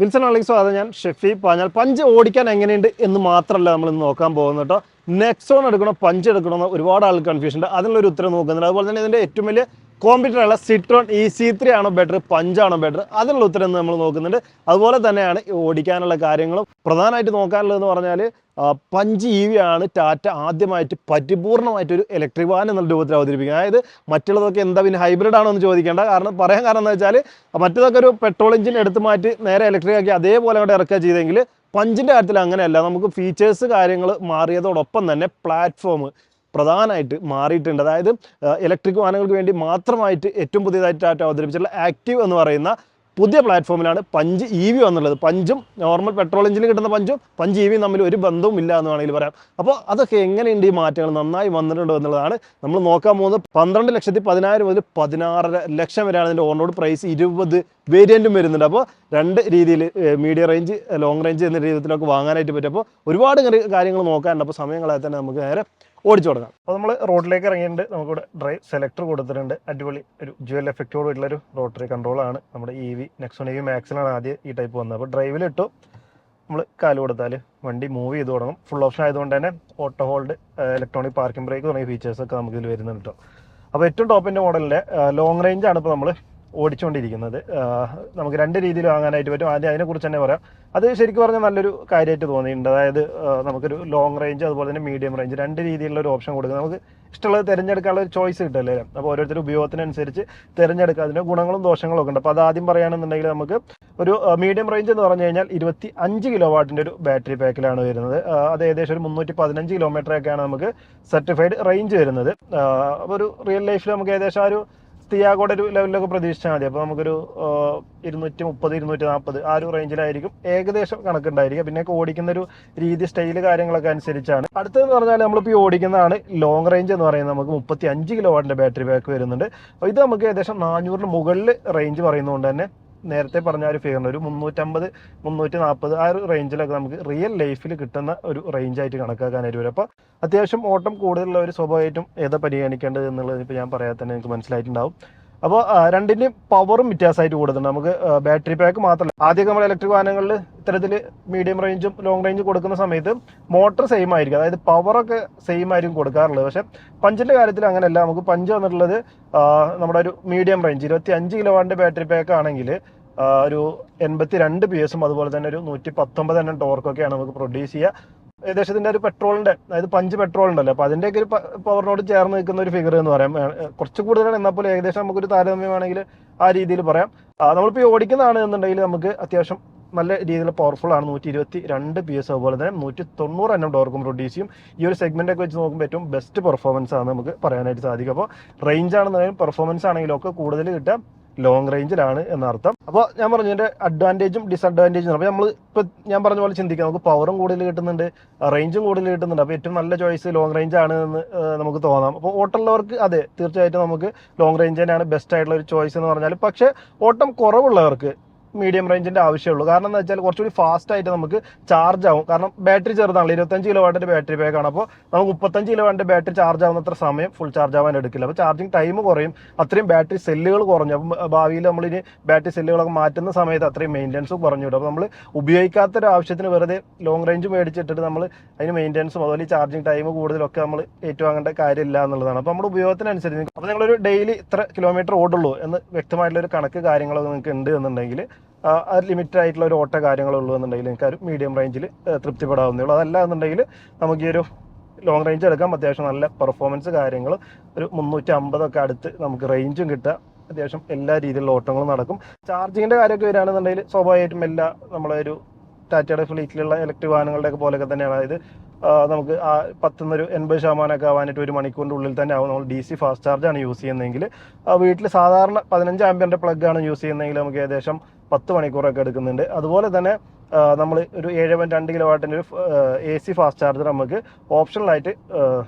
Wilson അലക്സോ സ്വാഗതം. ഞാൻ ഷെഫി പാഞ്ഞാൽ punch ഓടിക്കാൻ എങ്ങനെയുണ്ട് എന്ന് മാത്രമല്ല നമ്മൾ ഇന്ന് നോക്കാൻ പോകുന്നത് കേട്ടോ. നെക്സോൺ എടുക്കണോ പഞ്ച് എടുക്കണോ എന്ന് ഒരുപാട് ആൾ കൺഫ്യൂഷൻ ഉണ്ട്. അതിനുള്ള ഒരു ഉത്തരം നോക്കുന്നുണ്ട്. അതുപോലെ തന്നെ ഇതിന്റെ ഏറ്റവും വലിയ കോമ്പറ്റീറ്റർ ഉള്ള സിട്രോൺ ഇ സി ത്രീ ആണോ ബെറ്റർ പഞ്ചാണോ ബെറ്റർ അതിനുള്ള ഉത്തരം നമ്മൾ നോക്കുന്നുണ്ട്. അതുപോലെ തന്നെയാണ് ഓടിക്കാനുള്ള കാര്യങ്ങളും. പ്രധാനമായിട്ട് നോക്കാനുള്ളതെന്ന് പറഞ്ഞാൽ പഞ്ച് ഇ വി ആണ് ടാറ്റ ആദ്യമായിട്ട് പരിപൂർണമായിട്ട് ഒരു ഇലക്ട്രിക് വാൻ എന്നുള്ള രൂപത്തിൽ അവതരിപ്പിക്കുക അതായത് മറ്റുള്ളതൊക്കെ എന്താ പിന്നെ ഹൈബ്രിഡ് ആണോ എന്ന് ചോദിക്കേണ്ട കാരണം പറയാൻ കാരണം എന്താ വെച്ചാൽ മറ്റേതൊക്കെ ഒരു പെട്രോൾ എഞ്ചിൻ എടുത്ത് മാറ്റി നേരെ ഇലക്ട്രിക് ആക്കി അതേപോലെ അവിടെ ഇറക്കുക ചെയ്തെങ്കിൽ പഞ്ചിന്റെ കാര്യത്തിൽ അങ്ങനെയല്ല. നമുക്ക് ഫീച്ചേഴ്സ് കാര്യങ്ങൾ മാറിയതോടൊപ്പം തന്നെ പ്ലാറ്റ്ഫോം പ്രധാനമായിട്ട് മാറിയിട്ടുണ്ട്. അതായത് ഇലക്ട്രിക് വാഹനങ്ങൾക്ക് വേണ്ടി മാത്രമായിട്ട് ഏറ്റവും പുതിയതായിട്ട് ടാറ്റ അവതരിപ്പിച്ചിട്ടുള്ള ആക്റ്റീവ് എന്ന് പറയുന്ന പുതിയ പ്ലാറ്റ്ഫോമിലാണ് പഞ്ച് ഇ വി വന്നുള്ളത്. പഞ്ചും നോർമൽ പെട്രോൾ എഞ്ചിന് കിട്ടുന്ന പഞ്ചും പഞ്ച് ഇ വിയും തമ്മിൽ ഒരു ബന്ധവും ഇല്ല എന്ന് വേണമെങ്കിൽ പറയാം. അപ്പോൾ അതൊക്കെ എങ്ങനെയുണ്ട് ഈ മാറ്റങ്ങൾ? നന്നായി വന്നിട്ടുണ്ട് എന്നുള്ളതാണ്. നമ്മൾ നോക്കാൻ പോകുന്നത് പന്ത്രണ്ട് ലക്ഷത്തി പതിനായിരം മുതൽ പതിനാറര ലക്ഷം വരെയാണ് ഇതിന്റെ ഓൺ റോഡ് പ്രൈസ്. ഇരുപത് വേരിയന്റും വരുന്നുണ്ട്. അപ്പോൾ രണ്ട് രീതിയിൽ മീഡിയം റേഞ്ച് ലോങ് റേഞ്ച് എന്ന രീതിയിലൊക്കെ വാങ്ങാനായിട്ട് പറ്റും. അപ്പോൾ ഒരുപാട് കാര്യങ്ങൾ നോക്കാനുണ്ട്. അപ്പോൾ സമയങ്ങളായി തന്നെ നമുക്ക് നേരെ ഓടിച്ചു തുടങ്ങാം. അപ്പോൾ നമ്മൾ റോഡിലേക്ക് ഇറങ്ങിയിട്ടുണ്ട്. നമുക്കിവിടെ ഡ്രൈവ് സെലക്ടർ കൊടുത്തിട്ടുണ്ട്. അടിപൊളി ഒരു ജുവൽ എഫക്റ്റോട് ഒരു റോട്ടറി കൺട്രോളാണ്. നമ്മുടെ E V Nexon E V മാക്സിലാണ് ആദ്യം ഈ ടൈപ്പ് വന്നത്. അപ്പോൾ ഡ്രൈവിലിട്ടു നമ്മൾ കാൽ കൊടുത്താൽ വണ്ടി മൂവ് ചെയ്ത് തുടങ്ങും. ഫുൾ ഓപ്ഷൻ ആയതുകൊണ്ട് തന്നെ auto hold electronic parking brake തുടങ്ങിയ ഫീച്ചേഴ്സൊക്കെ നമുക്ക് ഇതിൽ വരുന്നുണ്ട് കേട്ടോ അപ്പോൾ ഏറ്റവും ടോപ്പിന്റെ മോഡലിന്റെ ലോങ് റേഞ്ചാണ് ഇപ്പോൾ നമ്മൾ ഓടിച്ചുകൊണ്ടിരിക്കുന്നത് നമുക്ക് രണ്ട് രീതിയിൽ വാങ്ങാനായിട്ട് പറ്റും. ആദ്യം അതിനെക്കുറിച്ച് തന്നെ പറയാം. അത് ശരിക്കും പറഞ്ഞാൽ നല്ലൊരു കാര്യമായിട്ട് തോന്നിയിട്ടുണ്ട്. അതായത് നമുക്കൊരു ലോങ് റേഞ്ച് അതുപോലെ തന്നെ മീഡിയം റേഞ്ച് രണ്ട് രീതിയിലുള്ള ഒരു ഓപ്ഷൻ കൊടുക്കുക നമുക്ക് ഇഷ്ടമുള്ളത് തിരഞ്ഞെടുക്കാനുള്ള ഒരു ചോയ്സ് കിട്ടല്ലേ? അപ്പോൾ ഓരോരുത്തരുടെ ഉപയോഗത്തിനനുസരിച്ച് തിരഞ്ഞെടുക്കുക. അതിന് ഗുണങ്ങളും ദോഷങ്ങളും ഒക്കെ ഉണ്ട്. അപ്പോൾ ആദ്യം പറയുകയാണെന്നുണ്ടെങ്കിൽ നമുക്ക് ഒരു മീഡിയം റേഞ്ച് എന്ന് പറഞ്ഞു കഴിഞ്ഞാൽ ഇരുപത്തി അഞ്ച് കിലോ വാട്ടിന്റെ ഒരു ബാറ്ററി പാക്കിലാണ് വരുന്നത് അത് ഏകദേശം ഒരു മുന്നൂറ്റി പതിനഞ്ച് കിലോമീറ്ററൊക്കെയാണ് നമുക്ക് സർട്ടിഫൈഡ് റേഞ്ച് വരുന്നത്. ഒരു റിയൽ ലൈഫിൽ നമുക്ക് ഏകദേശം ആ ഒരു തിയാഗോടെ ഒരു ലെവലിലൊക്കെ പ്രതീക്ഷിച്ചാൽ മതി. അപ്പോൾ നമുക്കൊരു ഇരുന്നൂറ്റി മുപ്പത് ഇരുന്നൂറ്റി നാൽപ്പത് ആ ഒരു റേഞ്ചിലായിരിക്കും ഏകദേശം കണക്കുണ്ടായിരിക്കുക. പിന്നെ ഓടിക്കുന്ന ഒരു രീതി സ്റ്റൈൽ കാര്യങ്ങളൊക്കെ അനുസരിച്ചാണ്. അടുത്തതെന്ന് പറഞ്ഞാൽ നമ്മളിപ്പോൾ ഈ ഓടിക്കുന്നതാണ് ലോങ് റേഞ്ച് എന്ന് പറയുന്നത്. നമുക്ക് മുപ്പത്തി അഞ്ച് കിലോ വാട്ടിന്റെ ബാറ്ററി ബാക്ക് വരുന്നുണ്ട്. അപ്പോൾ ഇത് നമുക്ക് ഏകദേശം നാനൂറിന് മുകളിൽ റേഞ്ച് പറയുന്നതുകൊണ്ട് തന്നെ നേരത്തെ പറഞ്ഞ ഒരു ഫിഗറിന് ഒരു മുന്നൂറ്റമ്പത് മുന്നൂറ്റി നാൽപ്പത് ആ ഒരു റേഞ്ചിലൊക്കെ നമുക്ക് റിയൽ ലൈഫിൽ കിട്ടുന്ന ഒരു റേഞ്ചായിട്ട് കണക്കാക്കാനായിട്ട് വരും. അപ്പോൾ അത്യാവശ്യം ഓട്ടം കൂടുതലുള്ള ഒരു സ്വഭാവമായിട്ടും ഏതാ പരിഗണിക്കേണ്ടത് എന്നുള്ളത് ഇപ്പോൾ ഞാൻ പറയാത്തന്നെ നിങ്ങൾക്ക് മനസ്സിലായിട്ടുണ്ടാവും. അപ്പോൾ രണ്ടിന്റെയും പവറും വ്യത്യാസമായിട്ട് കൊടുക്കുന്നുണ്ട് നമുക്ക് ബാറ്ററി പാക്ക് മാത്രമല്ല. ആദ്യമൊക്കെ നമ്മൾ ഇലക്ട്രിക് വാഹനങ്ങളിൽ ഇത്തരത്തിൽ മീഡിയം റേഞ്ചും ലോങ് റേഞ്ചും കൊടുക്കുന്ന സമയത്ത് മോട്ടർ സെയിം ആയിരിക്കും. അതായത് പവറൊക്കെ സെയിം ആയിരിക്കും കൊടുക്കാറുള്ളത്. പക്ഷേ പഞ്ചിന്റെ കാര്യത്തിൽ അങ്ങനെയല്ല. നമുക്ക് പഞ്ച് വന്നിട്ടുള്ളത് നമ്മുടെ ഒരു മീഡിയം റേഞ്ച് ഇരുപത്തി അഞ്ച് കിലോ വാട്ടിന്റെ ബാറ്ററി പാക്ക് ആണെങ്കിൽ ഒരു എൺപത്തി രണ്ട് പി എസും അതുപോലെ തന്നെ ഒരു നൂറ്റി പത്തൊമ്പത് എണ്ണം ടോർക്കൊക്കെയാണ് നമുക്ക് പ്രൊഡ്യൂസ് ചെയ്യുക. ഏകദേശം ഇതിന്റെ ഒരു പെട്രോളിന്റെ അതായത് പഞ്ച് പെട്രോൾ ഉണ്ടല്ലോ അപ്പൊ അതിന്റെയൊക്കെ ഒരു പവറിനോട് ചേർന്ന് നിൽക്കുന്ന ഒരു ഫിഗർ എന്ന് പറയാം. കുറച്ച് കൂടുതലാണ്. എന്നാൽ പോലും ഏകദേശം നമുക്കൊരു താരതമ്യമാണെങ്കിൽ ആ രീതിയിൽ പറയാം. നമ്മളിപ്പോൾ ഈ ഓടിക്കുന്നതാണ് എന്നുണ്ടെങ്കിൽ നമുക്ക് അത്യാവശ്യം നല്ല രീതിയിൽ പവർഫുൾ ആണ്. നൂറ്റി ഇരുപത്തി രണ്ട് പി എസ് അതുപോലെ തന്നെ നൂറ്റി തൊണ്ണൂറ് എണ്ണം ഡോർക്കും പ്രൊഡ്യൂസ് ചെയ്യും. ഈ ഒരു സെഗ്മെന്റ് ഒക്കെ വെച്ച് നോക്കുമ്പോൾ ഏറ്റവും ബെസ്റ്റ് പെർഫോമൻസ് ആണ് നമുക്ക് പറയാനായിട്ട് സാധിക്കും. അപ്പോൾ റേഞ്ച് ആണെന്നുണ്ടെങ്കിലും പെർഫോമൻസ് ആണെങ്കിലും ഒക്കെ കൂടുതൽ കിട്ടുക. ലോങ് റേഞ്ചിലാണ് എന്നർത്ഥം. അപ്പോൾ ഞാൻ പറഞ്ഞു എന്റെ അഡ്വാന്റേജും ഡിസഡ്വാന്റേജും അപ്പോൾ നമ്മൾ ഇപ്പോൾ ഞാൻ പറഞ്ഞ പോലെ ചിന്തിക്കാം. നമുക്ക് പവറും കൂടുതൽ കിട്ടുന്നുണ്ട് റേഞ്ചും കൂടുതൽ കിട്ടുന്നുണ്ട്. അപ്പോൾ ഏറ്റവും നല്ല ചോയ്സ് ലോങ് റേഞ്ച് ആണ് എന്ന് നമുക്ക് തോന്നാം. അപ്പോൾ ഓട്ടമുള്ളവർക്ക് അതെ തീർച്ചയായിട്ടും നമുക്ക് ലോങ് റേഞ്ച് തന്നെയാണ് ബെസ്റ്റ് ആയിട്ടുള്ള ഒരു ചോയ്സ് എന്ന് പറഞ്ഞാൽ പക്ഷേ ഓട്ടം കുറവുള്ളവർക്ക് മീഡിയം റേഞ്ചിന്റെ ആവശ്യമുള്ളൂ കാരണം എന്താ വെച്ചാൽ കുറച്ചുകൂടി ഫാസ്റ്റ് ആയിട്ട് നമുക്ക് ചാർജ് ആവും. കാരണം ബാറ്ററി ചെറുതാണല്ലോ ഇരുപത്തഞ്ച് കിലോ വാട്ടിന്റെ ബാറ്ററി ആണ്. അപ്പോൾ നമുക്ക് മുപ്പത്തഞ്ച് കിലോ വാട്ടിന്റെ ബാറ്ററി ചാർജ് ആവുന്നത്ര സമയം ഫുൾ ചാർജ് ആവാൻ എടുക്കില്ല. അപ്പോൾ ചാർജിങ് ടൈം കുറയും. അത്രയും ബാറ്ററി സെല്ലുകൾ കുറഞ്ഞു. അപ്പം ഭാവിയിൽ നമ്മളിനി ബാറ്ററി സെല്ലുകളൊക്കെ മാറ്റുന്ന സമയത്ത് അത്രയും മെയിന്റനൻസ് കുറഞ്ഞു വിടും അപ്പോൾ നമ്മൾ ഉപയോഗിക്കാത്ത ഒരു ആവശ്യത്തിന് വെറുതെ ലോങ് റേഞ്ച് മേടിച്ചിട്ടിട്ട് നമ്മൾ അതിന് മെയിന്റനൻസും അതുപോലെ ചാർജിങ് ടൈം കൂടുതലൊക്കെ നമ്മൾ ഏറ്റുവാങ്ങേണ്ട കാര്യമില്ല എന്നുള്ളതാണ്. അപ്പോൾ നമ്മുടെ ഉപയോഗത്തിനനുസരിച്ച് അപ്പോൾ നിങ്ങളൊരു ഡെയിലി ഇത്ര കിലോമീറ്റർ ഓടുള്ളൂ എന്ന് വ്യക്തമായിട്ടുള്ള ഒരു കണക്ക് കാര്യങ്ങളൊക്കെ നിങ്ങൾക്ക് ഉണ്ട് എന്നുണ്ടെങ്കിൽ അത് ലിമിറ്റഡ് ആയിട്ടുള്ള ഒരു ഓട്ട കാര്യങ്ങളുള്ളൂ എന്നുണ്ടെങ്കിൽ നിങ്ങൾക്ക് ഒരു മീഡിയം റേഞ്ചിൽ തൃപ്തിപ്പെടാവുന്നേ ഉള്ളൂ. അതല്ല എന്നുണ്ടെങ്കിൽ നമുക്ക് ഈ ഒരു ലോങ് റേഞ്ച് എടുക്കാം. അത്യാവശ്യം നല്ല പെർഫോമൻസ് കാര്യങ്ങൾ ഒരു മുന്നൂറ്റി അമ്പതൊക്കെ അടുത്ത് നമുക്ക് റേഞ്ചും കിട്ടുക. അത്യാവശ്യം എല്ലാ രീതിയിലുള്ള ഓട്ടങ്ങളും നടക്കും. ചാർജിങ്ങിന്റെ കാര്യമൊക്കെ വരികയാണെന്നുണ്ടെങ്കിൽ സ്വാഭാവികമായിട്ടും എല്ലാ നമ്മളെ ഒരു ടാറ്റയുടെ ഫ്ലീറ്റിലുള്ള ഇലക്ട്രിക് വാഹനങ്ങളുടെയൊക്കെ പോലെയൊക്കെ തന്നെയാണ്. അതായത് നമുക്ക് ആ പത്തുനിന്നൊരു എൺപത് ശതമാനമൊക്കെ ആവാനായിട്ട് ഒരു മണിക്കൂറിന്റെ ഉള്ളിൽ തന്നെ ആവും. നമ്മൾ ഡി സി ഫാസ്റ്റ് ചാർജാണ് യൂസ് ചെയ്യുന്നതെങ്കിൽ വീട്ടിൽ സാധാരണ പതിനഞ്ച് ആംബിയറിന്റെ പ്ലഗ് ആണ് യൂസ് ചെയ്യുന്നതെങ്കിൽ നമുക്ക് ഏകദേശം പത്ത് മണിക്കൂറൊക്കെ എടുക്കുന്നുണ്ട്. അതുപോലെ തന്നെ നമ്മൾ ഒരു ഏഴ് പോയിന്റ് രണ്ട് കിലോ വാട്ടിന്റെ ഒരു എ സി ഫാസ്റ്റ് ചാർജർ നമുക്ക് ഓപ്ഷണലായിട്ട്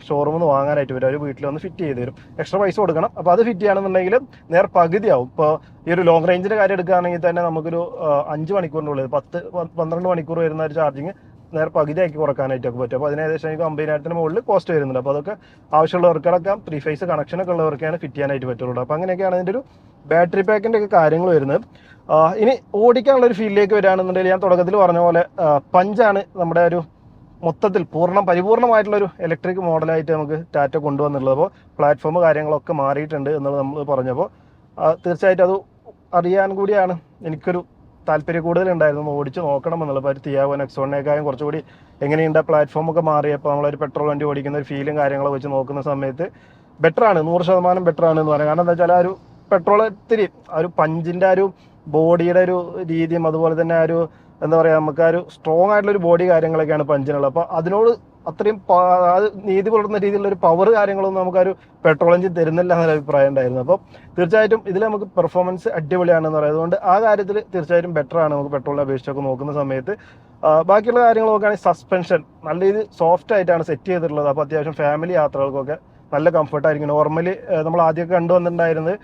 ഷോറൂമിൽ നിന്ന് വാങ്ങാനായിട്ട് വരും. അവർ വീട്ടിൽ വന്ന് ഫിറ്റ് ചെയ്ത് തരും. എക്സ്ട്രാ പൈസ കൊടുക്കണം. അപ്പോൾ അത് ഫിറ്റ് ചെയ്യുകയാണെന്നുണ്ടെങ്കിൽ നേർ പകുതിയാവും. ഇപ്പോൾ ഈ ഒരു ലോങ് റേഞ്ചിന്റെ കാര്യം എടുക്കുകയാണെങ്കിൽ തന്നെ നമുക്കൊരു അഞ്ച് മണിക്കൂറിന്റെ ഉള്ളിൽ പത്ത് പന്ത്രണ്ട് മണിക്കൂർ വരുന്ന ഒരു ചാർജിങ് നേരെ പകുതിയാക്കി കുറക്കാനായിട്ടൊക്കെ പറ്റും. അപ്പോൾ അതിന് ഏകദേശം എനിക്ക് അമ്പതിനായിരത്തിന് മുകളിൽ കോസ്റ്റ് വരുന്നുണ്ട്. അപ്പോൾ അതൊക്കെ ആവശ്യമുള്ളവർക്കടക്കം ത്രീ ഫേസ് കണക്ഷനൊക്കെ ഉള്ളവർക്കാണ് ഫിറ്റ് ചെയ്യാനായിട്ട് പറ്റുള്ളൂ. അപ്പോൾ അങ്ങനെയൊക്കെയാണ് അതിന്റെ ഒരു ബാറ്ററി പാക്കിന്റെ ഒക്കെ കാര്യങ്ങൾ വരുന്നത്. ഇനി ഓടിക്കാനുള്ള ഒരു ഫീൽഡിലേക്ക് വരികയാണെന്നുണ്ടെങ്കിൽ ഞാൻ തുടക്കത്തിൽ പറഞ്ഞ പോലെ പഞ്ചാണ് നമ്മുടെ ഒരു മൊത്തത്തിൽ പൂർണം പരിപൂർണമായിട്ടുള്ള ഒരു ഇലക്ട്രിക് മോഡലായിട്ട് നമുക്ക് ടാറ്റ കൊണ്ടുവന്നുള്ളത് അപ്പോൾ പ്ലാറ്റ്ഫോം കാര്യങ്ങളൊക്കെ മാറിയിട്ടുണ്ട് എന്നുള്ളത് നമ്മൾ പറഞ്ഞപ്പോൾ തീർച്ചയായിട്ടും അത് അറിയാൻ കൂടിയാണ് എനിക്കൊരു താല്പര്യം കൂടുതലുണ്ടായിരുന്നു. ഓടിച്ച് നോക്കണം എന്നുള്ളത് അപ്പോൾ തിയാവോ നെക്സോണിനേക്കാളും കുറച്ചുകൂടി എങ്ങനെയുണ്ട് പ്ലാറ്റ്ഫോം ഒക്കെ മാറിയപ്പോൾ നമ്മളൊരു പെട്രോൾ വണ്ടി ഓടിക്കുന്ന ഒരു ഫീലും കാര്യങ്ങളും വെച്ച് നോക്കുന്ന സമയത്ത് ബെറ്റർ ആണ്. നൂറ് ശതമാനം ബെറ്റർ ആണ് എന്ന് പറയാം. കാരണം എന്താ വെച്ചാൽ ആ ഒരു പെട്രോൾ ഇത്തിരി ആ ഒരു പഞ്ചിന്റെ ആ ഒരു ബോഡിയുടെ ഒരു രീതിയും അതുപോലെ തന്നെ ആ ഒരു എന്താ പറയുക നമുക്ക് ആ ഒരു സ്ട്രോങ് ആയിട്ടുള്ള ഒരു ബോഡി കാര്യങ്ങളൊക്കെയാണ് പഞ്ചിനുള്ളത് അപ്പോൾ അതിനോട് അത്രയും നീതി പുലർത്തുന്ന രീതിയിലുള്ള ഒരു പവർ കാര്യങ്ങളൊന്നും നമുക്ക് നമുക്കൊരു പെട്രോൾ എഞ്ചിൻ തരുന്നില്ല എന്നൊരു അഭിപ്രായം ഉണ്ടായിരുന്നു. അപ്പോൾ തീർച്ചയായിട്ടും ഇതിൽ നമുക്ക് പെർഫോമൻസ് അടിപൊളിയാണെന്ന് പറയുന്നത് അതുകൊണ്ട് ആ കാര്യത്തിൽ തീർച്ചയായിട്ടും ബെറ്റർ ആണ് നമുക്ക് പെട്രോളിനെ അപേക്ഷിച്ചൊക്കെ നോക്കുന്ന സമയത്ത്. ബാക്കിയുള്ള കാര്യങ്ങൾ നോക്കുകയാണെങ്കിൽ സസ്പെൻഷൻ നല്ല രീതിയിൽ സോഫ്റ്റ് ആയിട്ടാണ് സെറ്റ് ചെയ്തിട്ടുള്ളത്. അപ്പോൾ അത്യാവശ്യം ഫാമിലി യാത്രകൾക്കൊക്കെ നല്ല കംഫർട്ടായിരിക്കും നോർമലി നമ്മൾ ആദ്യമൊക്കെ കണ്ടുവന്നിട്ടുണ്ടായിരുന്നത്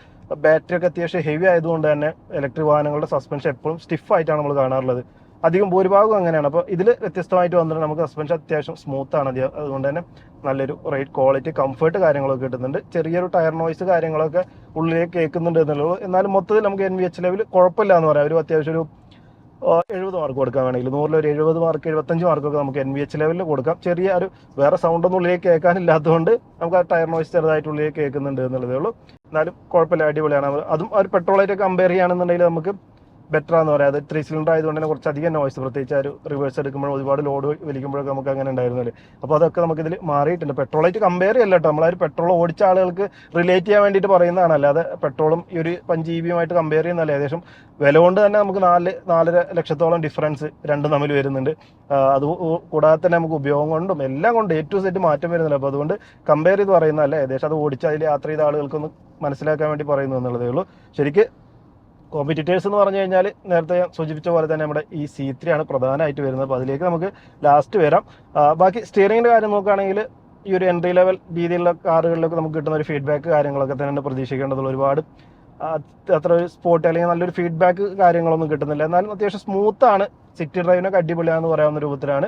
ബാറ്ററി ഒക്കെ അത്യാവശ്യം ഹെവി ആയതുകൊണ്ട് തന്നെ ഇലക്ട്രിക് വാഹനങ്ങളുടെ സസ്പെൻഷൻ എപ്പോഴും സ്റ്റിഫ് ആയിട്ടാണ് നമ്മൾ കാണാറുള്ളത്. അധികം ഭൂരിഭാഗം അങ്ങനെയാണ്. അപ്പോൾ ഇതിൽ വ്യത്യസ്തമായിട്ട് വന്നിട്ട് നമുക്ക് സസ്പെൻഷൻ അത്യാവശ്യം സ്മൂത്ത് ആണ് അതുകൊണ്ട് തന്നെ നല്ലൊരു റൈഡ് ക്വാളിറ്റി കംഫർട്ട് കാര്യങ്ങളൊക്കെ കിട്ടുന്നുണ്ട്. ചെറിയൊരു ടയർ നോയ്സ് കാര്യങ്ങളൊക്കെ ഉള്ളിലേക്ക് കേൾക്കുന്നുണ്ട് എന്നുള്ളൂ എന്നാലും മൊത്തത്തിൽ നമുക്ക് എൻ വി എച്ച് ലെവൽ കുഴപ്പമില്ല എന്ന് പറയാം. ഒരു അത്യാവശ്യം ഒരു എഴുപത് മാർക്ക് കൊടുക്കാൻ വേണമെങ്കിൽ. നൂറിൽ ഒരു എഴുപത് മാർക്ക് എഴുപത്തഞ്ച് മാർക്കൊക്കെ നമുക്ക് എൻ വി എച്ച് ലെവലിൽ കൊടുക്കാം. ചെറിയ ഒരു വേറെ സൗണ്ട് ഒന്നും ഉള്ളിലേക്ക് കേൾക്കാനില്ലാത്തതുകൊണ്ട് നമുക്ക് ആ ടയർ നോയ്സ് ചെറുതായിട്ട് ഉള്ളിലേക്ക് കേൾക്കുന്നുണ്ട് എന്നുള്ളതേ ഉള്ളൂ. എന്നാലും കുഴപ്പമില്ല അടിപൊളിയാണ്. അതും ഒരു പെട്രോളായിട്ട് കമ്പയർ ചെയ്യുകയാണെന്നുണ്ടെങ്കിൽ നമുക്ക് ബെറ്റർ ആണെന്ന് പറയാം. അത് ത്രീ സിലിണ്ടർ ആയതുകൊണ്ട് തന്നെ കുറച്ചധികം നോയ്സ് പ്രത്യേകിച്ച് ഒരു റിവേഴ്സ് എടുക്കുമ്പോൾ ഒരുപാട് ലോഡ് വലിക്കുമ്പോഴൊക്കെ നമുക്ക് അങ്ങനെ ഉണ്ടായിരുന്നില്ല. അപ്പോൾ അതൊക്കെ നമുക്ക് ഇതിൽ മാറിയിട്ടുണ്ട് പെട്രോളായിട്ട് കമ്പയർ ചെയ്യല്ല കേട്ടോ. നമ്മളൊരു പെട്രോൾ ഓടിച്ച ആളുകൾക്ക് റിലേറ്റ് ചെയ്യാൻ വേണ്ടിയിട്ട് പറയുന്നതാണ്. അല്ലാതെ പെട്രോളും ഈ ഒരു പഞ്ച് ഇ ബിയുമായിട്ട് കമ്പയർ ചെയ്യുന്നതല്ല. ഏകദേശം വില കൊണ്ട് തന്നെ നമുക്ക് നാല് നാലര ലക്ഷത്തോളം ഡിഫറൻസ് രണ്ടും തമ്മിൽ വരുന്നുണ്ട്. അത് കൂടാതെ തന്നെ നമുക്ക് ഉപയോഗം കൊണ്ടും എല്ലാം കൊണ്ട് എ ടു സെറ്റ് മാറ്റം വരുന്നില്ല. അപ്പോൾ അതുകൊണ്ട് കമ്പയർ ചെയ്ത് പറയുന്നതല്ല. ഏകദേശം അത് ഓടിച്ച അതിൽ യാത്ര ചെയ്ത ആളുകൾക്കൊന്ന് മനസ്സിലാക്കാൻ വേണ്ടി പറയുന്നു എന്നുള്ളതേ ഉള്ളൂ. ശരിക്ക് കോമ്പറ്റീറ്റേഴ്സ് എന്ന് പറഞ്ഞു കഴിഞ്ഞാൽ നേരത്തെ സൂചിപ്പിച്ച പോലെ തന്നെ നമ്മുടെ ഈ സി ത്രീ ആണ് പ്രധാനമായിട്ട് വരുന്നത്. അപ്പോൾ അതിലേക്ക് നമുക്ക് ലാസ്റ്റ് വരാം. ബാക്കി സ്റ്റിയറിങ്ങിന്റെ കാര്യം നോക്കുകയാണെങ്കിൽ ഈ ഒരു എൻട്രി ലെവൽ രീതിയിലുള്ള കാറുകളിലൊക്കെ നമുക്ക് കിട്ടുന്ന ഒരു ഫീഡ്ബാക്ക് കാര്യങ്ങളൊക്കെ തന്നെ പ്രതീക്ഷിക്കേണ്ടതുള്ള ഒരുപാട്. അത്ര ഒരു സ്പോട്ട് അല്ലെങ്കിൽ നല്ലൊരു ഫീഡ്ബാക്ക് കാര്യങ്ങളൊന്നും കിട്ടുന്നില്ല. എന്നാലും അത്യാവശ്യം സ്മൂത്താണ് സിറ്റി ഡ്രൈവിനൊക്കെ അടിപൊളിയാണെന്ന് പറയാവുന്ന രൂപത്തിലാണ്.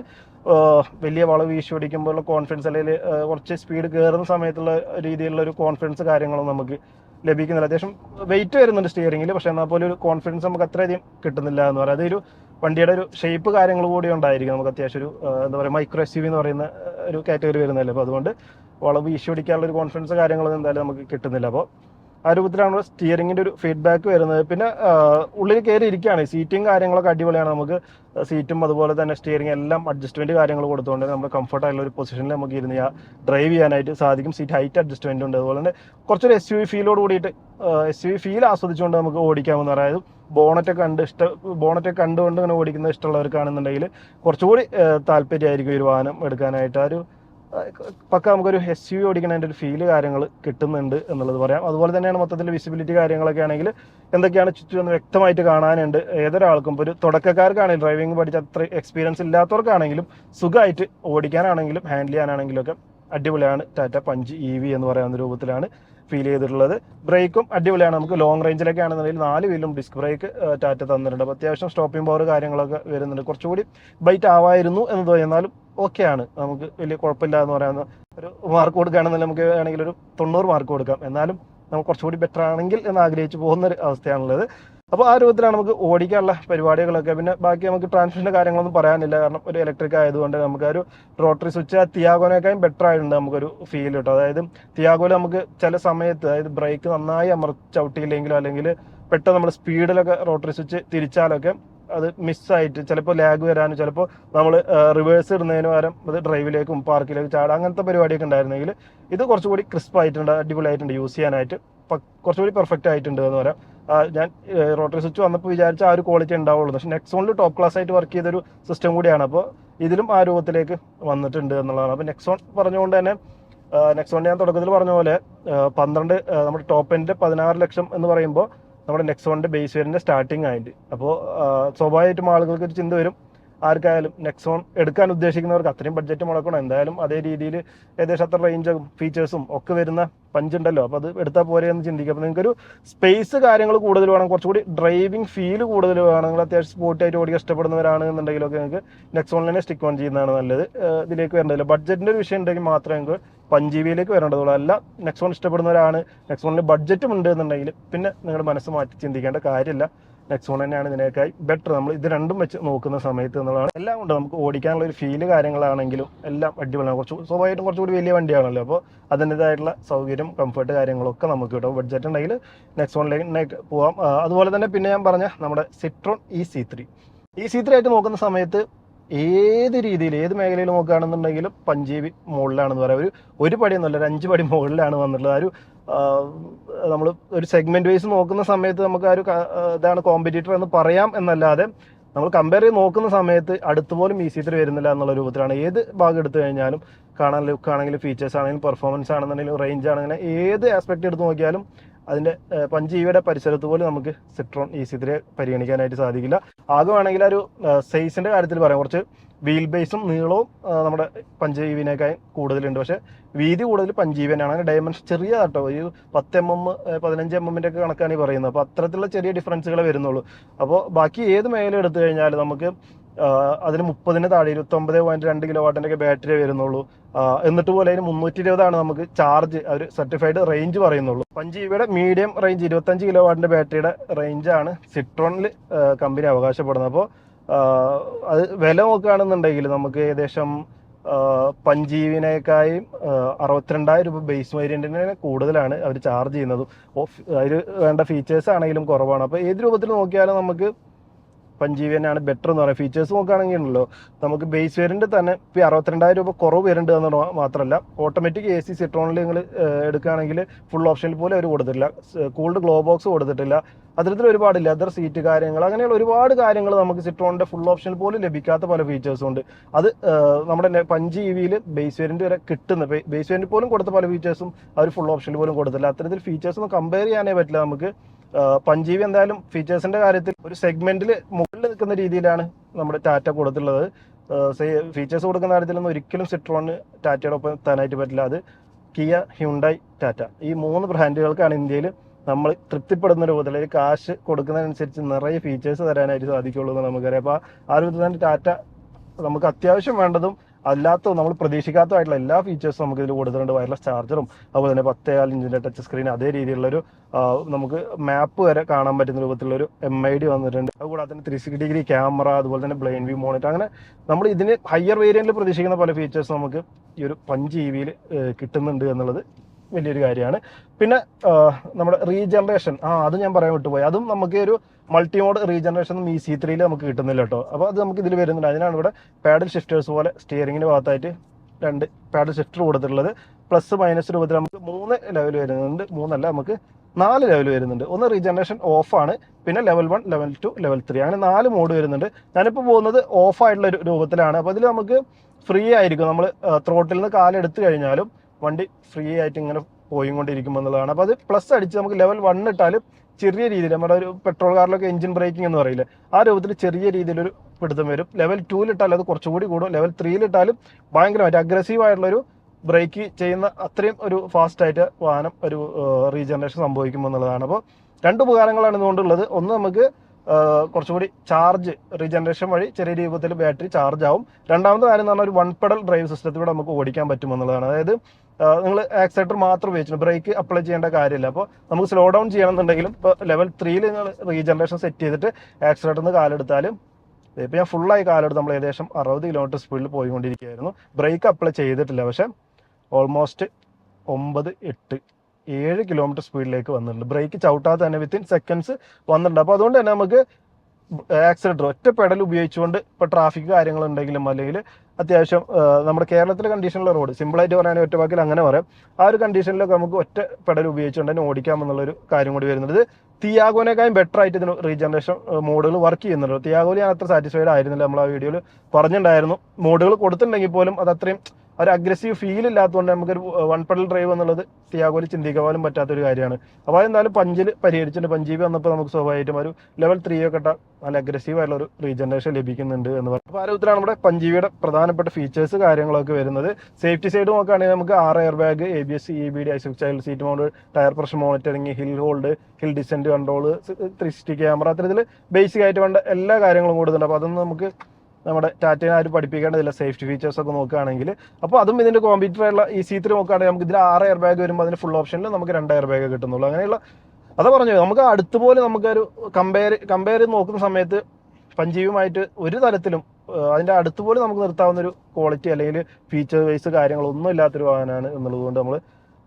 വലിയ വളവ് വീശി പിടിക്കുമ്പോഴുള്ള കോൺഫിഡൻസ് അല്ലെങ്കിൽ കുറച്ച് സ്പീഡ് കയറുന്ന സമയത്തുള്ള രീതിയിലുള്ള ഒരു കോൺഫിഡൻസ് കാര്യങ്ങളും നമുക്ക് ലഭിക്കുന്നില്ല. അത്യാവശ്യം വെയിറ്റ് വരുന്നുണ്ട് സ്റ്റിയറിംഗിൽ പക്ഷെ എന്നാൽ പോലും ഒരു കോൺഫിഡൻസ് നമുക്ക് അത്രയധികം കിട്ടുന്നില്ല എന്ന് പറയാം. അതൊരു വണ്ടിയുടെ ഒരു ഷേപ്പ് കാര്യങ്ങൾ കൂടി ഉണ്ടായിരിക്കും. നമുക്ക് അത്യാവശ്യം ഒരു എന്താ പറയുക മൈക്രോ എസ് എന്ന് പറയുന്ന ഒരു കാറ്റഗറി വരുന്നതല്ലേ. അപ്പോൾ അതുകൊണ്ട് വളവ് വീശി അടിക്കാനുള്ള ഒരു കോൺഫിഡൻസ് കാര്യങ്ങളൊന്നും എന്തായാലും നമുക്ക് കിട്ടുന്നില്ല. അപ്പോൾ ആ രൂപത്തിലാണ് സ്റ്റിയറിംഗിന്റെ ഒരു ഫീഡ്ബാക്ക് വരുന്നത്. പിന്നെ ഉള്ളിൽ കയറി ഇരിക്കുകയാണ്. സീറ്റും കാര്യങ്ങളൊക്കെ അടിപൊളിയാണ്. നമുക്ക് സീറ്റും അതുപോലെ തന്നെ സ്റ്റിയറിംഗ് എല്ലാം അഡ്ജസ്റ്റ്മെന്റ് കാര്യങ്ങൾ കൊടുത്തുകൊണ്ട് നമ്മൾ കംഫർട്ടായിട്ടുള്ള ഒരു പൊസിഷനിൽ നമുക്ക് ഇരുന്ന് ഡ്രൈവ് ചെയ്യാനായിട്ട് സാധിക്കും. സീറ്റ് ഹൈറ്റ് അഡ്ജസ്റ്റ്മെന്റ് ഉണ്ട്. അതുപോലെ തന്നെ കുറച്ചൊരു എസ് യു വി ഫീലോട് കൂടിയിട്ട് എസ് യു വി ഫീൽ ആസ്വദിച്ചുകൊണ്ട് നമുക്ക് ഓടിക്കാമെന്ന് അതായത് ബോണറ്റ് കണ്ട് ഇഷ്ട ബോണറ്റ് കണ്ടുകൊണ്ട് ഇങ്ങനെ ഓടിക്കുന്ന ഇഷ്ടമുള്ളവർക്കാണെന്നുണ്ടെങ്കിൽ കുറച്ചുകൂടി താല്പര്യമായിരിക്കും ഒരു വാഹനം എടുക്കാനായിട്ട്. ആ ഒരു പക്ക നമുക്കൊരു എസ് യു ഓടിക്കുന്നതിന്റെ ഒരു ഫീൽ കാര്യങ്ങൾ കിട്ടുന്നുണ്ട് എന്നുള്ളത് പറയാം. അതുപോലെ തന്നെയാണ് മൊത്തത്തിൽ വിസിബിലിറ്റി കാര്യങ്ങളൊക്കെ ആണെങ്കിൽ എന്തൊക്കെയാണ് ചുറ്റും എന്ന് വ്യക്തമായിട്ട് കാണാനുണ്ട്. ഏതൊരാൾക്കും ഇപ്പോൾ ഒരു തുടക്കക്കാർക്കാണെങ്കിലും ഡ്രൈവിംഗ് പഠിച്ച അത്ര എക്സ്പീരിയൻസ് ഇല്ലാത്തവർക്കാണെങ്കിലും സുഖമായിട്ട് ഓടിക്കാനാണെങ്കിലും ഹാൻഡിൽ ചെയ്യാനാണെങ്കിലും ഒക്കെ അടിപൊളിയാണ് ടാറ്റ പഞ്ച് ഇ വി എന്ന് പറയുന്ന രൂപത്തിലാണ് ഫീൽ ചെയ്തിട്ടുള്ളത്. ബ്രേക്കും അടിപൊളിയാണ്. നമുക്ക് ലോങ് റേഞ്ചിലൊക്കെ ആണെന്നുണ്ടെങ്കിൽ നാല് വീലും ഡിസ്ക് ബ്രേക്ക് ടാറ്റ തന്നിട്ടുണ്ട്. അപ്പോൾ അത്യാവശ്യം സ്റ്റോപ്പിംഗ് പവർ കാര്യങ്ങളൊക്കെ വരുന്നുണ്ട്. കുറച്ചുകൂടി ബൈറ്റ് ആവായിരുന്നു എന്ന് തോന്നി ഓക്കെയാണ്. നമുക്ക് വലിയ കുഴപ്പമില്ല എന്ന് പറയാവുന്ന ഒരു മാർക്ക് കൊടുക്കുകയാണെന്നുണ്ടെങ്കിൽ നമുക്ക് വേണമെങ്കിൽ ഒരു തൊണ്ണൂറ് മാർക്ക് കൊടുക്കാം. എന്നാലും നമുക്ക് കുറച്ചുകൂടി ബെറ്റർ ആണെങ്കിൽ എന്ന് ആഗ്രഹിച്ചു പോകുന്ന ഒരു അവസ്ഥയാണുള്ളത്. അപ്പോൾ ആ രൂപത്തിലാണ് നമുക്ക് ഓടിക്കാനുള്ള പരിപാടികളൊക്കെ. പിന്നെ ബാക്കി നമുക്ക് ട്രാൻസ്മിഷന്റെ കാര്യങ്ങളൊന്നും പറയാനില്ല. കാരണം ഒരു ഇലക്ട്രിക് ആയതുകൊണ്ട് നമുക്ക് ഒരു റോട്ടറി സ്വിച്ച് ആ തിയാഗോനേക്കാളും ബെറ്റർ ആയിട്ടുണ്ട് നമുക്കൊരു ഫീൽ കിട്ടും അതായത് തിയാഗോയിൽ നമുക്ക് ചില സമയത്ത് അതായത് ബ്രേക്ക് നന്നായി അമർ ചവിട്ടിയില്ലെങ്കിലോ അല്ലെങ്കിൽ പെട്ടെന്ന് നമ്മൾ സ്പീഡിലൊക്കെ റോട്ടറി സ്വിച്ച് തിരിച്ചാലൊക്കെ അത് മിസ്സായിട്ട് ചിലപ്പോൾ ലാഗ് വരാനും ചിലപ്പോൾ നമ്മൾ റിവേഴ്സ് ഇടുന്നതിന് പകരം അത് ഡ്രൈവിലേക്കും പാർക്കിലേക്കും ചാടുക അങ്ങനത്തെ പരിപാടിയൊക്കെ ഉണ്ടായിരുന്നെങ്കിൽ ഇത് കുറച്ചുകൂടി ക്രിസ്പ് ആയിട്ടുണ്ട് അടിപൊളിയായിട്ടുണ്ട് യൂസ് ചെയ്യാനായിട്ട്. കുറച്ചുകൂടി പെർഫെക്റ്റ് ആയിട്ടുണ്ട് എന്ന് പറയാം. ഞാൻ റോട്ടറി സ്വിച്ച് വന്നപ്പോൾ വിചാരിച്ച ആ ഒരു ക്വാളിറ്റി ഉണ്ടാവുള്ളൂ. പക്ഷേ നെക്സോണിൽ ടോപ്പ് ക്ലാസ് ആയിട്ട് വർക്ക് ചെയ്തൊരു സിസ്റ്റം കൂടിയാണ്. അപ്പോൾ ഇതിലും ആ രൂപത്തിലേക്ക് വന്നിട്ടുണ്ട് എന്നുള്ളതാണ്. അപ്പോൾ നെക്സോൺ പറഞ്ഞുകൊണ്ട് തന്നെ നെക്സോൺ ഞാൻ തുടക്കത്തിൽ പറഞ്ഞ പോലെ പന്ത്രണ്ട് നമ്മുടെ ടോപ്പ് എൻഡ് പതിനാറ് ലക്ഷം എന്ന് പറയുമ്പോൾ നമ്മുടെ നെക്സോണിന്റെ ബേസ് വരുന്ന സ്റ്റാർട്ടിംഗ് ആയിട്ട്. അപ്പോൾ സ്വാഭാവികമായിട്ടും ആളുകൾക്ക് ഒരു ചിന്ത വരും ആർക്കായാലും നെക്സോൺ എടുക്കാൻ ഉദ്ദേശിക്കുന്നവർക്ക് അത്രയും ബഡ്ജറ്റ് മുടക്കണം. എന്തായാലും അതേ രീതിയിൽ ഏകദേശം അത്ര റേഞ്ചും ഫീച്ചേഴ്സും ഒക്കെ വരുന്ന പഞ്ച് ഉണ്ടല്ലോ. അപ്പോൾ അത് എടുത്താൽ പോരെ എന്ന് ചിന്തിക്കുക അപ്പോൾ നിങ്ങൾക്കൊരു സ്പേസ് കാര്യങ്ങൾ കൂടുതൽ വേണം. കുറച്ചുകൂടി ഡ്രൈവിംഗ് ഫീൽ കൂടുതൽ വേണം. നിങ്ങൾ അത്യാവശ്യം സ്പോർട്ടായിട്ട് ഓടിക്കാൻ ഇഷ്ടപ്പെടുന്നവരാണ് എന്നുണ്ടെങ്കിലൊക്കെ നിങ്ങൾക്ക് നെക്സോണിൽ തന്നെ സ്റ്റിക്ക് ഓൺ ചെയ്യുന്നതാണ് നല്ലത്. ഇതിലേക്ക് വരേണ്ടതില്ല. ബഡ്ജറ്റിന്റെ ഒരു വിഷയം ഉണ്ടെങ്കിൽ മാത്രമേ നിങ്ങൾക്ക് പഞ്ചീവിയിലേക്ക് വരേണ്ടതുള്ളൂ. അല്ല നെക്സോൺ ഇഷ്ടപ്പെടുന്നവരാണ്. നെക്സോണിൽ ബഡ്ജറ്റും ഉണ്ട് എന്നുണ്ടെങ്കിൽ പിന്നെ നിങ്ങളുടെ മനസ്സ് മാറ്റി ചിന്തിക്കേണ്ട കാര്യമില്ല. നെക്സോൺ തന്നെയാണ് ഇതിനേക്കായി ബെറ്റർ നമ്മൾ ഇത് രണ്ടും വെച്ച് നോക്കുന്ന സമയത്ത് എന്നുള്ളതാണ്. എല്ലാം കൊണ്ട് നമുക്ക് ഓടിക്കാനുള്ള ഒരു ഫീൽ കാര്യങ്ങളാണെങ്കിലും എല്ലാം അടിപൊളിയാണ്. കുറച്ച് സ്വാഭാവികമായിട്ടും കുറച്ചുകൂടി വലിയ വണ്ടിയാണല്ലോ. അപ്പോൾ അതിന്റെതായിട്ടുള്ള സൗകര്യം കംഫർട്ട് കാര്യങ്ങളൊക്കെ നമുക്ക് കിട്ടും ബഡ്ജറ്റ് ഉണ്ടെങ്കിൽ നെക്സോണിലേക്ക് പോവാം. ആ, അതുപോലെ തന്നെ പിന്നെ ഞാൻ പറഞ്ഞ നമ്മുടെ Citroen E C three E C three ആയിട്ട് നോക്കുന്ന സമയത്ത് ഏത് രീതിയിൽ ഏത് മേഖലയിൽ നോക്കുകയാണെന്നുണ്ടെങ്കിലും പഞ്ചേബി മുകളിലാണെന്ന് പറയാം. ഒരു ഒരു പടിയൊന്നുമല്ല ഒരു അഞ്ച് പടി മുകളിലാണ് വന്നിട്ടുള്ളത്. ആ ഒരു നമ്മൾ ഒരു സെഗ്മെന്റ് വൈസ് നോക്കുന്ന സമയത്ത് നമുക്ക് ആ ഒരു ഇതാണ് കോമ്പറ്റീറ്റർ എന്ന് പറയാം എന്നല്ലാതെ നമ്മൾ കമ്പയർ ചെയ്ത് നോക്കുന്ന സമയത്ത് അടുത്തുപോലും ഈ സീറ്റർ വരുന്നില്ല എന്നുള്ള രൂപത്തിലാണ്. ഏത് ഭാഗം എടുത്തു കഴിഞ്ഞാലും കാണാൻ ലുക്ക് ആണെങ്കിലും ഫീച്ചേഴ്സ് ആണെങ്കിലും പെർഫോമൻസ് ആണെന്നുണ്ടെങ്കിലും റേഞ്ച് ആണെങ്കിലും ഏത് ആസ്പെക്ട് എടുത്ത് നോക്കിയാലും അതിന്റെ പഞ്ചീവിയുടെ പരിസരത്ത് പോലും നമുക്ക് സിട്രോൺ ഈ സീറ്ററെ പരിഗണിക്കാനായിട്ട് സാധിക്കില്ല. ആകെ വേണമെങ്കിൽ ഒരു സൈസിന്റെ കാര്യത്തിൽ പറയാം. കുറച്ച് വീൽ ബേസും നീളവും നമ്മുടെ പഞ്ചജീവിനേക്കാൾ കൂടുതലുണ്ട്. പക്ഷേ വീതി കൂടുതൽ പഞ്ചീവനാണ് അങ്ങനെ ഡയമെൻഷൻ ചെറിയ കേട്ടോ ഒരു പത്ത് എം എം പതിനഞ്ച് എം എമ്മിന്റെ ഒക്കെ കണക്കാണ് ഈ പറയുന്നത്. അപ്പോൾ അത്തരത്തിലുള്ള ചെറിയ ഡിഫറൻസുകളെ വരുന്നുള്ളൂ. അപ്പോൾ ബാക്കി ഏത് മേഖല എടുത്തു കഴിഞ്ഞാൽ നമുക്ക് അതിന് മുപ്പതിന് താഴെ ഇരുപത്തൊമ്പത് പോയിന്റ് രണ്ട് കിലോ വാട്ടിന്റെ ഒക്കെ ബാറ്ററി വരുന്നുള്ളൂ. എന്നിട്ട് പോലെ അതിന് മുന്നൂറ്റി ഇരുപതാണ് നമുക്ക് ചാർജ് ഒരു സർട്ടിഫൈഡ് റേഞ്ച് പറയുന്നുള്ളൂ. പഞ്ചീവിയുടെ മീഡിയം റേഞ്ച് ഇരുപത്തഞ്ച് കിലോ വാട്ടിന്റെ ബാറ്ററിയുടെ റേഞ്ചാണ് സിട്രോണിൽ കമ്പനി അവകാശപ്പെടുന്നത്. അപ്പോൾ അത് വില നോക്കുകയാണെന്നുണ്ടെങ്കിൽ നമുക്ക് ഏകദേശം പഞ്ചീവിനേക്കായി അറുപത്തിരണ്ടായിരം രൂപ ബേസ് വേരിയന്റിനെ കൂടുതലാണ് അവർ ചാർജ് ചെയ്യുന്നത്. അതിൽ വേണ്ട ഫീച്ചേഴ്സ് ആണെങ്കിലും കുറവാണ്. അപ്പോൾ ഏത് രൂപത്തിൽ നോക്കിയാലും നമുക്ക് പഞ്ചീവി തന്നെയാണ് ബെറ്റർ എന്ന് പറയാം. ഫീച്ചേഴ്സ് നോക്കുകയാണെങ്കിൽ ഉണ്ടല്ലോ നമുക്ക് ബേസ് വേരിയന്റ് തന്നെ ഇപ്പോൾ അറുപത്തിരണ്ടായിരം രൂപ കുറവ് വരുന്നുണ്ട് എന്ന് മാത്രമല്ല ഓട്ടോമാറ്റിക് എ സി സിട്രോണിൽ നിങ്ങൾ എടുക്കുകയാണെങ്കിൽ ഫുൾ ഓപ്ഷനിൽ പോലും അവർ കൊടുത്തിട്ടില്ല. കൂൾഡ് ഗ്ലോ ബോക്സ് കൊടുത്തിട്ടില്ല. അത്തരത്തിൽ ഒരുപാട് ലെതർ സീറ്റ് കാര്യങ്ങൾ അങ്ങനെയുള്ള ഒരുപാട് കാര്യങ്ങൾ നമുക്ക് സിട്രോണിന്റെ ഫുൾ ഓപ്ഷൻ പോലും ലഭിക്കാത്ത പല ഫീച്ചേഴ്സും ഉണ്ട്. അത് നമ്മുടെ പഞ്ച് ഇ വിയിൽ ബേസ് വേരിയന്റ് വരെ കിട്ടുന്ന ബേസ് വേരിയന്റ് പോലും കൊടുത്ത പല ഫീച്ചേഴ്സും അവർ ഫുൾ ഓപ്ഷനിൽ പോലും കൊടുത്തില്ല. അത്തരത്തിൽ ഫീച്ചേഴ്സ് ഒന്നും കമ്പയർ ചെയ്യാനേ പറ്റില്ല നമുക്ക്. പഞ്ചീവി എന്തായാലും ഫീച്ചേഴ്സിന്റെ കാര്യത്തിൽ ഒരു സെഗ്മെന്റിൽ മുകളിൽ നിൽക്കുന്ന രീതിയിലാണ് നമ്മുടെ ടാറ്റ കൊടുത്തുള്ളത് ഫീച്ചേഴ്സ് കൊടുക്കുന്ന കാര്യത്തിലൊന്നും ഒരിക്കലും സിട്രോണ് ടാറ്റയുടെ ഒപ്പം എത്താനായിട്ട് പറ്റില്ല. അത് കിയ ഹ്യുണ്ടായി ടാറ്റ ഈ മൂന്ന് ബ്രാൻഡുകൾക്കാണ് ഇന്ത്യയിൽ നമ്മൾ തൃപ്തിപ്പെടുന്ന രൂപത്തിൽ ഒരു കാശ് കൊടുക്കുന്നതിനനുസരിച്ച് നിറയെ ഫീച്ചേഴ്സ് തരാനായിട്ട് സാധിക്കുള്ളൂ എന്ന് നമുക്കറിയാം അപ്പോൾ ആ ഒരു വിധത്തിൽ തന്നെ ടാറ്റ നമുക്ക് അത്യാവശ്യം വേണ്ടതും അല്ലാത്ത നമ്മൾ പ്രതീക്ഷിക്കാത്തതായിട്ടുള്ള എല്ലാ ഫീച്ചേഴ്സും നമുക്ക് ഇതിൽ കൊടുത്തിട്ടുണ്ട്. വയർലെസ് ചാർജറും അതുപോലെ തന്നെ പത്തേകാൽ ഇഞ്ചിന്റെ ടച്ച് സ്ക്രീൻ അതേ രീതിയിലുള്ളൊരു നമുക്ക് മാപ്പ് വരെ കാണാൻ പറ്റുന്ന രൂപത്തിലുള്ളൊരു എം ഐ ഡി വന്നിട്ടുണ്ട്. അതുകൂടാതെ തന്നെ ത്രീ സിക്സ്റ്റി ഡിഗ്രി ക്യാമറ അതുപോലെ തന്നെ ബ്ലെയിൻ വ്യൂ മോണിറ്റർ അങ്ങനെ നമ്മൾ ഇതിന് ഹയർ വേരിയന്റിൽ പ്രതീക്ഷിക്കുന്ന പല ഫീച്ചേഴ്സ് നമുക്ക് ഈ ഒരു പഞ്ച് ഇ വിയിൽ കിട്ടുന്നുണ്ട് എന്നുള്ളത് വലിയൊരു കാര്യമാണ്. പിന്നെ നമ്മുടെ റീജനറേഷൻ ആ അത് ഞാൻ പറയാൻ വിട്ടുപോയി. അതും നമുക്ക് ഒരു മൾട്ടിമോഡ് റീജനറേഷൻ ഒന്നും ഈ സി ത്രീയിൽ നമുക്ക് കിട്ടുന്നില്ല കേട്ടോ. അപ്പോൾ അത് നമുക്ക് ഇതിൽ വരുന്നുണ്ട്. അതിനാണ് ഇവിടെ പാഡൽ ഷിഫ്റ്റേഴ്സ് പോലെ സ്റ്റിയറിംഗിന് ഭാഗത്തായിട്ട് രണ്ട് പാഡൽ ഷിഫ്റ്റർ കൊടുത്തിട്ടുള്ളത്. പ്ലസ് മൈനസ് രൂപത്തിൽ നമുക്ക് മൂന്ന് ലെവൽ വരുന്നുണ്ട്. മൂന്നല്ല നമുക്ക് നാല് ലെവൽ വരുന്നുണ്ട്. ഒന്ന് റീജനറേഷൻ ഓഫാണ് പിന്നെ level one level two level three അങ്ങനെ നാല് മോഡ് വരുന്നുണ്ട്. ഞാനിപ്പോൾ പോകുന്നത് ഓഫായിട്ടുള്ള ഒരു രൂപത്തിലാണ്. അപ്പോൾ അതിൽ നമുക്ക് ഫ്രീ ആയിരിക്കും. നമ്മൾ ത്രോട്ടിൽ നിന്ന് കാലെടുത്ത് കഴിഞ്ഞാലും വണ്ടി ഫ്രീ ആയിട്ട് ഇങ്ങനെ പോയി കൊണ്ടിരിക്കുമ്പോൾ എന്നുള്ളതാണ് അപ്പോൾ അത് പ്ലസ് അടിച്ച് നമുക്ക് ലെവൽ വൺ ഇട്ടാൽ ചെറിയ രീതിയിൽ നമ്മുടെ ഒരു പെട്രോൾ കാറിലൊക്കെ എഞ്ചിൻ ബ്രേക്കിംഗ് എന്ന് പറയില്ല ആ രൂപത്തിൽ ചെറിയ രീതിയിലൊരു പിടുത്തം വരും. ലെവൽ ടൂലിട്ടാൽ അത് കുറച്ചുകൂടി കൂടും ലെവൽ ത്രീയിലിട്ടാലും ഭയങ്കരമായിട്ട് അഗ്രസീവ് ആയിട്ടുള്ളൊരു ബ്രേക്ക് ചെയ്യുന്ന അത്രയും ഒരു ഫാസ്റ്റ് ആയിട്ട് വാഹനം ഒരു റീജനറേഷൻ സംഭവിക്കുമ്പോൾ എന്നുള്ളതാണ് അപ്പോൾ രണ്ട് ഉപകാരങ്ങളാണ് ഇതുകൊണ്ടുള്ളത്. ഒന്ന് നമുക്ക് കുറച്ചുകൂടി ചാർജ് റീജനറേഷൻ വഴി ചെറിയ രൂപത്തിൽ ബാറ്ററി ചാർജ് ആവും. രണ്ടാമത്തെ കാര്യം എന്ന് പറഞ്ഞാൽ ഒരു വൺ പെഡൽ ഡ്രൈവ് സിസ്റ്റത്തിലൂടെ നമുക്ക് ഓടിക്കാൻ പറ്റുമെന്നുള്ളതാണ്. അതായത് നിങ്ങൾ ആക്സിലേറ്റർ മാത്രം ഉപയോഗിച്ചു ബ്രേക്ക് അപ്ലൈ ചെയ്യേണ്ട കാര്യമില്ല. അപ്പോൾ നമുക്ക് സ്ലോ ഡൗൺ ചെയ്യണമെന്നുണ്ടെങ്കിലും ഇപ്പോൾ ലെവൽ ത്രീയിൽ നിങ്ങൾ റീജനറേഷൻ സെറ്റ് ചെയ്തിട്ട് ആക്സിലേറ്ററിൽ നിന്ന് കാലെടുത്താലും ഇപ്പോൾ ഞാൻ ഫുള്ളായി കാലെടുത്ത് നമ്മൾ ഏകദേശം അറുപത് കിലോമീറ്റർ സ്പീഡിൽ പോയിക്കൊണ്ടിരിക്കുകയായിരുന്നു. ബ്രേക്ക് അപ്ലൈ ചെയ്തിട്ടില്ല. പക്ഷേ ഓൾമോസ്റ്റ് ഒമ്പത് എട്ട് ഏഴ് കിലോമീറ്റർ സ്പീഡിലേക്ക് വന്നിട്ടുണ്ട്. ബ്രേക്ക് ചവിട്ടാതെ തന്നെ വിത്തിൻ സെക്കൻഡ്സ് വന്നിട്ടുണ്ട്. അപ്പോൾ അതുകൊണ്ട് തന്നെ നമുക്ക് ആക്സിലേറ്റർ ഒറ്റ പെഡൽ ഉപയോഗിച്ചുകൊണ്ട് ഇപ്പോൾ ട്രാഫിക് കാര്യങ്ങളുണ്ടെങ്കിലും അല്ലെങ്കിൽ അത്യാവശ്യം നമ്മുടെ കേരളത്തിലെ കണ്ടീഷനിലുള്ള റോഡ് സിമ്പിളായിട്ട് പറയാൻ ഒറ്റ വാക്കിൽ അങ്ങനെ പറയാം. ആ ഒരു കണ്ടീഷനിലൊക്കെ നമുക്ക് ഒറ്റ പെടൽ ഉപയോഗിച്ചുകൊണ്ട് തന്നെ ഓടിക്കാം കാര്യം കൂടി വരുന്നത് തിയാഗോനേക്കാളും ബെറ്റർ ആയിട്ട് ഇതിന് റീജനറേഷൻ മോഡുകൾ വർക്ക് ചെയ്യുന്നുണ്ട്. തിയാഗോയിൽ ഞാൻ അത്ര സാറ്റിസ്ഫൈഡ് ആയിരുന്നില്ല. നമ്മൾ ആ വീഡിയോയിൽ പറഞ്ഞിട്ടുണ്ടായിരുന്നു. മോഡുകൾ കൊടുത്തിട്ടുണ്ടെങ്കിൽ പോലും അത് അത്രയും ഒരു അഗ്രസീവ് ഫീൽ ഇല്ലാത്തതുകൊണ്ട് നമുക്കൊരു വൺ പെഡൽ ഡ്രൈവ് എന്നുള്ളത് തിയാഗോയിൽ ചിന്തിക്കാൻ പോലും പറ്റാത്തൊരു കാര്യമാണ്. അപ്പോൾ അതെന്തായാലും പഞ്ചിൽ പരിഹരിച്ചിട്ടുണ്ട്. പഞ്ചീബി വന്നപ്പോൾ നമുക്ക് സ്വാഭാവികമായിട്ടും ഒരു ലെവൽ ത്രീ ഒക്കെ നല്ല അഗ്രസീവ് ആയിട്ടുള്ള ഒരു റീജനറേഷൻ ലഭിക്കുന്നുണ്ട് എന്ന് പറഞ്ഞു. അപ്പോൾ ആരോഗ്യത്തിലാണ് നമ്മുടെ പഞ്ചീവിയുടെ പ്രധാനപ്പെട്ട ഫീച്ചേഴ്സ് കാര്യങ്ങളൊക്കെ വരുന്നത്. സേഫ്റ്റി സൈഡ് നോക്കുകയാണെങ്കിൽ നമുക്ക് ആറ് airbag A B S E B D isofix child seat mount tyre pressure monitoring hill hold hill descent control three sixty camera അത്തരത്തിൽ ബേസിക് ആയിട്ട് വേണ്ട എല്ലാ കാര്യങ്ങളും കൂടുന്നുണ്ട് അപ്പോൾ അതൊന്നും നമുക്ക് നമ്മുടെ ടാറ്റയെ ആരും പഠിപ്പിക്കേണ്ടതില്ല. സേഫ്റ്റി ഫീച്ചേഴ്സ് ഒക്കെ നോക്കുകയാണെങ്കിൽ. അപ്പോൾ അതും ഇതിന്റെ കോമ്പീറ്റർ ആയിട്ടുള്ള ഈ സി നോക്കുകയാണെങ്കിൽ നമുക്ക് ഇതിൽ ആറ് എയർ ബാഗ് വരുമ്പോൾ അതിന് ഫുൾ ഓപ്ഷനിൽ നമുക്ക് രണ്ട് എയർ ബാഗ് കിട്ടുന്നുള്ളൂ. അങ്ങനെയുള്ള അതാ പറഞ്ഞു നമുക്ക് അടുത്തുപോലെ നമുക്കൊരു കമ്പയർ കമ്പയർ നോക്കുന്ന സമയത്ത് പഞ്ചീവുമായിട്ട് ഒരു തരത്തിലും അതിന്റെ അടുത്ത് പോലും നമുക്ക് നിർത്താവുന്ന ഒരു ക്വാളിറ്റി അല്ലെങ്കിൽ ഫീച്ചർ വൈസ് കാര്യങ്ങളൊന്നും ഇല്ലാത്തൊരു വാഹനമാണ് എന്നുള്ളത് കൊണ്ട് നമ്മൾ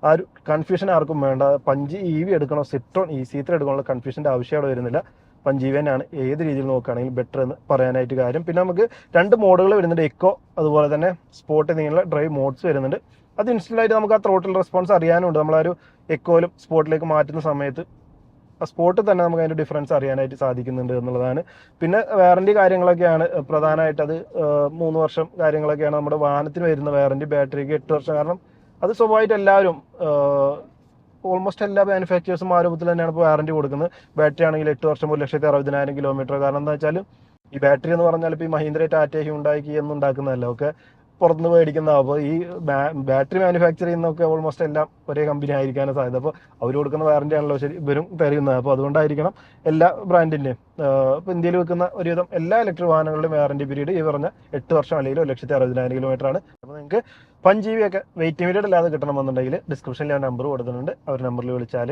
ആ ഒരു കൺഫ്യൂഷൻ ആർക്കും വേണ്ട. പഞ്ച് ഇ വി എടുക്കണോ സിട്രോൺ ഈ സി ത്രീ എടുക്കണോ കൺഫ്യൂഷന്റെ ആവശ്യം അവിടെ വരുന്നില്ല. പഞ്ചീവനാണ് തന്നെയാണ് ഏത് രീതിയിൽ നോക്കുകയാണെങ്കിൽ ബെറ്റർ എന്ന് പറയാനായിട്ട് കാര്യം. പിന്നെ നമുക്ക് രണ്ട് മോഡുകൾ വരുന്നുണ്ട്. എക്കോ അതുപോലെ തന്നെ സ്പോർട്ട് എന്നിങ്ങനെയുള്ള ഡ്രൈവ് മോഡ്സ് വരുന്നുണ്ട്. അത് ഇൻസ്റ്റന്റായിട്ട് നമുക്ക് ആ ത്രോട്ടിൽ റെസ്പോൺസ് അറിയാനുണ്ട്. ഒരു എക്കോയിലും സ്പോർട്ടിലേക്ക് മാറ്റുന്ന സമയത്ത് ആ സ്പോട്ടിൽ തന്നെ നമുക്ക് അതിന്റെ ഡിഫറൻസ് അറിയാനായിട്ട് സാധിക്കുന്നുണ്ട് എന്നുള്ളതാണ്. പിന്നെ വാറണ്ടി കാര്യങ്ങളൊക്കെയാണ്. പ്രധാനമായിട്ട് അത് മൂന്ന് വർഷം കാര്യങ്ങളൊക്കെയാണ് നമ്മുടെ വാഹനത്തിന് വരുന്ന വാറണ്ടി ബാറ്ററിക്ക് എട്ട് വർഷം. കാരണം അത് സ്വാഭാവികമായിട്ട് എല്ലാവരും ഓൾമോസ്റ്റ് എല്ലാ മാനുഫാക്ചേഴ്സും ആ രൂപത്തിൽ തന്നെയാണ് ഇപ്പോൾ വാറണ്ടി കൊടുക്കുന്നത്. ബാറ്ററി ആണെങ്കിൽ എട്ട് വർഷം ഒരു ലക്ഷത്തി അറുപതിനായിരം കിലോമീറ്റർ കാരണം എന്താ വെച്ചാൽ ഈ ബാറ്ററി എന്ന് പറഞ്ഞാൽ ഇപ്പോൾ ഈ മഹീന്ദ്ര ടാറ്റ ഹ്യുണ്ടായി എന്നുണ്ടാക്കുന്നതല്ല. ഒക്കെ പുറത്തുനിന്ന് മേടിക്കുന്ന അപ്പോൾ ഈ ബാറ്ററി മാനുഫാക്ചർ ചെയ്യുന്നൊക്കെ ഓൾമോസ്റ്റ് എല്ലാം ഒരേ കമ്പനി ആയിരിക്കാനും സാധ്യത. അപ്പോൾ അവർ കൊടുക്കുന്ന വാറണ്ടി ആണല്ലോ ശരി ഇവരും തരുന്നത്. അപ്പോൾ അതുകൊണ്ടായിരിക്കണം എല്ലാ ബ്രാൻഡിന്റെയും ഇപ്പോൾ ഇന്ത്യയിൽ വെക്കുന്ന ഒരുവിധം എല്ലാ ഇലക്ട്രിക് വാഹനങ്ങളുടെയും വാറണ്ടി പീരീഡ് ഈ പറഞ്ഞ എട്ട് വർഷം അല്ലെങ്കിൽ ഒരു ലക്ഷത്തി അറുപതിനായിരം കിലോമീറ്റർ ആണ്. അപ്പോൾ നിങ്ങൾക്ക് പഞ്ച് ജി ബി ഒക്കെ വെയിറ്റിംഗ് പീരീഡ് ഇല്ലാതെ കിട്ടണമെന്നുണ്ടെങ്കിൽ ഡിസ്ക്രിപ്ഷനിൽ ഞാൻ നമ്പർ കൊടുത്തിട്ടുണ്ട്. അവർ നമ്പറിൽ വിളിച്ചാൽ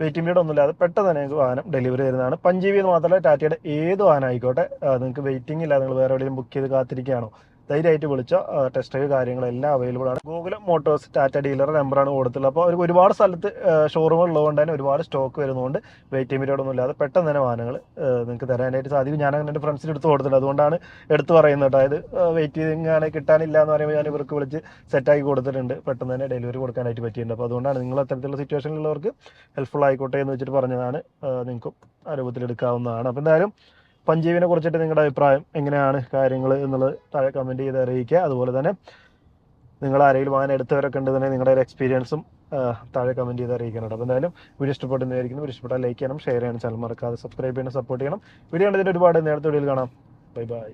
വെയിറ്റിംഗ് പീരീഡ് ഒന്നുമില്ലാതെ പെട്ടെന്ന് തന്നെ നിങ്ങൾക്ക് വാഹനം ഡെലിവറി തരുന്നതാണ്. പഞ്ച് ജി ബി എന്ന് മാത്രമല്ല ടാറ്റയുടെ ഏത് വാഹനം ആയിക്കോട്ടെ നിങ്ങൾക്ക് വെയിറ്റിംഗ് ഇല്ലാതെ നിങ്ങൾ വേറെ എവിടെയും ബുക്ക് ചെയ്ത് കാത്തിരിക്കുകയാണോ ധൈര്യമായിട്ട് വിളിച്ച. ടെസ്റ്റ് ഡ്രൈവ് കാര്യങ്ങളെല്ലാം അവൈലബിൾ ആണ്. ഗൂഗിൾ മോട്ടോഴ്സ് ടാറ്റ ഡീലർ നമ്പറാണ് കൊടുത്തുള്ളത് അപ്പോൾ അവർക്ക് ഒരുപാട് സ്ഥലത്ത് ഷോറൂമുകൾ ഉള്ളതുകൊണ്ട് തന്നെ ഒരുപാട് സ്റ്റോക്ക് വരുന്നതുകൊണ്ട് വെയിറ്റിംഗ് പീരീഡ് ഒന്നും ഇല്ലാതെ പെട്ടെന്ന് തന്നെ വാഹനങ്ങൾ നിങ്ങൾക്ക് തരാനായിട്ട് സാധിക്കും. ഞാൻ അങ്ങനെ എന്റെ ഫ്രണ്ട്സിന് എടുത്ത് കൊടുത്തിട്ടുണ്ട്. അതുകൊണ്ടാണ് എടുത്ത് പറയുന്നത് അതായത് വെയിറ്റ് ചെയ്തിങ്ങനെ കിട്ടാനില്ല എന്ന് പറയുമ്പോൾ ഞാൻ ഇവർക്ക് വിളിച്ച് സെറ്റാക്കി കൊടുത്തിട്ടുണ്ട്. പെട്ടെന്ന് തന്നെ ഡെലിവറി കൊടുക്കാനായിട്ട് പറ്റിയിട്ടുണ്ട്. അപ്പോൾ അതുകൊണ്ടാണ് നിങ്ങൾ അത്തരത്തിലുള്ള സിറ്റുവേഷനിലുള്ളവർക്ക് ഹെൽപ്ഫുൾ ആയിക്കോട്ടെ എന്ന് വെച്ചിട്ട് പറഞ്ഞതാണ്. നിങ്ങൾക്കും ആ രൂപത്തിൽ എടുക്കാവുന്നതാണ്. അപ്പോൾ എന്തായാലും പഞ്ചീവിനെ കുറിച്ചിട്ട് നിങ്ങളുടെ അഭിപ്രായം എങ്ങനെയാണ് കാര്യങ്ങൾ എന്നുള്ളത് താഴെ കമന്റ് ചെയ്ത് അറിയിക്കുക. അതുപോലെ തന്നെ നിങ്ങൾ ആരെങ്കിലും വാഹനം എടുത്തവരൊക്കെ ഉണ്ടെന്നുണ്ടെങ്കിൽ നിങ്ങളുടെ ഒരു എക്സ്പീരിയൻസും താഴെ കമന്റ് ചെയ്ത് അറിയിക്കണം അപ്പോൾ എന്തായാലും വീഡിയോ ഇഷ്ടപ്പെടുന്നതായിരിക്കും വീഡിയോ ഇഷ്ടപ്പെട്ടാൽ ലൈക്ക് ചെയ്യണം ഷെയർ ചെയ്യണം ചാനൽ മറക്കാതെ സബ്സ്ക്രൈബ് ചെയ്യണം സപ്പോർട്ട് ചെയ്യണം. വീഡിയോ കണ്ടതിന്റെ ഒരുപാട് നേരത്തെ വീഡിയോയിൽ കാണാം. Bye bye